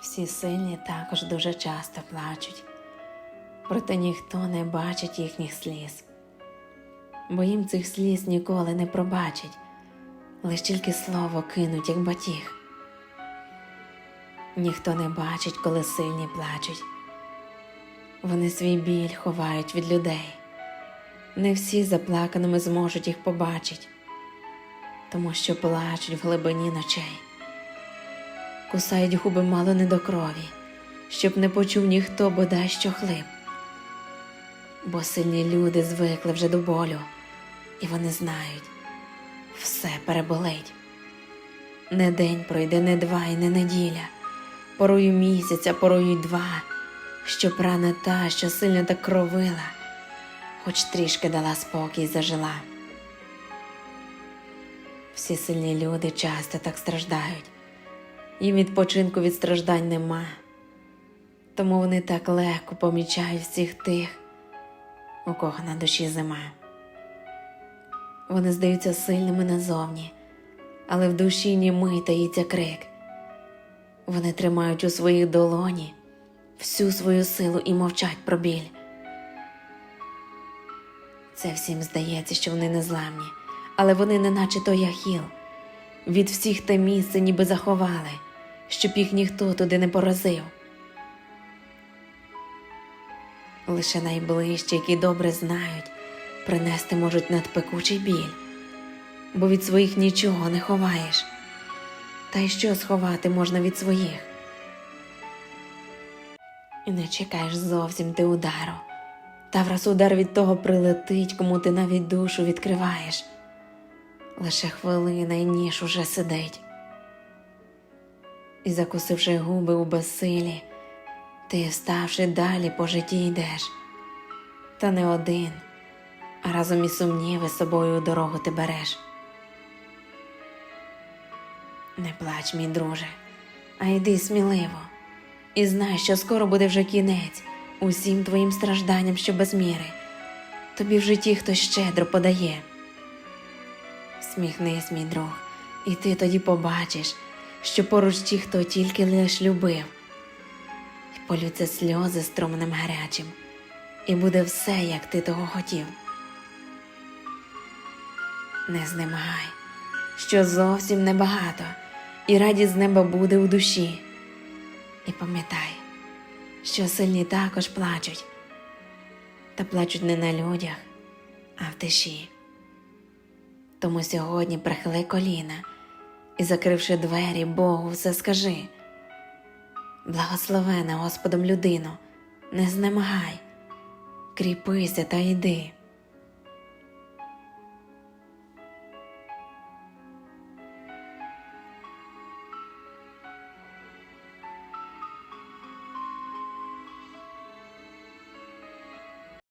Всі сильні також дуже часто плачуть, проте ніхто не бачить їхніх сліз, бо їм цих сліз ніколи не пробачить, лиш тільки слово кинуть, як батіг. Ніхто не бачить, коли сильні плачуть. Вони свій біль ховають від людей. Не всі заплаканими зможуть їх побачить, тому що плачуть в глибині ночей кусають губи мало не до крові, щоб не почув ніхто бодай що хлип. Бо сильні люди звикли вже до болю, і вони знають, все переболить. Не день пройде, не два і не неділя, порою місяця, порою два, щоб рана та, що сильно так кровила, хоч трішки дала спокій зажила. Всі сильні люди часто так страждають їм відпочинку від страждань нема, тому вони так легко помічають всіх тих, у кого на душі зима. Вони здаються сильними назовні, але в душі німий таїться крик. Вони тримають у своїх долоні всю свою силу і мовчать про біль. Це всім здається, що вони незламні, але вони не наче той яхіл. Від всіх те місце ніби заховали, щоб їх ніхто туди не поразив. Лише найближчі, які добре знають, принести можуть надпекучий біль, бо від своїх нічого не ховаєш. Та й що сховати можна від своїх? І не чекаєш зовсім ти удару, та враз удар від того прилетить, кому ти навіть душу відкриваєш. Лише хвилина і ніж уже сидить. І закусивши губи у безсилі, ти, вставши далі по житті йдеш. Та не один, а разом із сумніви собою у дорогу ти береш. Не плач, мій друже, а йди сміливо, і знай, що скоро буде вже кінець усім твоїм стражданням, що без міри. Тобі в житті хтось щедро подає. Сміхнись, мій друг, і ти тоді побачиш, що поруч ті, хто тільки лиш любив, і полються сльози струменем гарячим, і буде все, як ти того хотів. Не знемагай, що зовсім небагато, і радість з неба буде у душі. І пам'ятай, що сильні також плачуть, та плачуть не на людях, а в тиші. Тому сьогодні прихили коліна і, закривши двері Богу, все скажи. Благословена Господом людину, не знемагай, кріпися та йди.